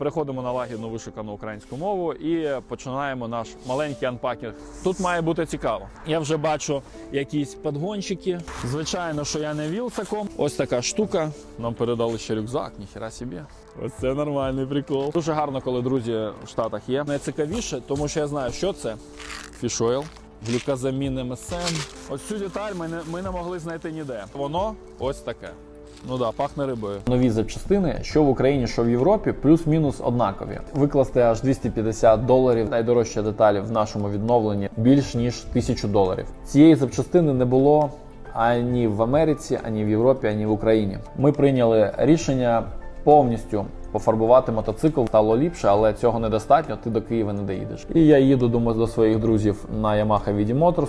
переходимо на лагідну вишукану українську мову і починаємо наш маленький анпакінг. Тут має бути цікаво. Я вже бачу якісь подгончики. Звичайно, що я не вілсаком. Ось така штука. Нам передали ще рюкзак, ніхера собі. Ось це нормальний прикол. Дуже гарно, коли друзі в Штатах є. Найцікавіше, тому що я знаю, що це. Фішойл. Глюказамін МСМ. Ось цю деталь ми не, ми не могли знайти ніде. Воно ось таке. Ну да, пахне рибою. Нові запчастини, що в Україні, що в Європі, плюс-мінус однакові. Викласти аж 250 доларів. Найдорожчі деталі в нашому відновленні більш ніж 1000 доларів. Цієї запчастини не було ані в Америці, ані в Європі, ані в Україні. Ми прийняли рішення повністю пофарбувати мотоцикл. Стало ліпше, але цього недостатньо. Ти до Києва не доїдеш. І я їду думаю, до своїх друзів на Yamaha VD Motors.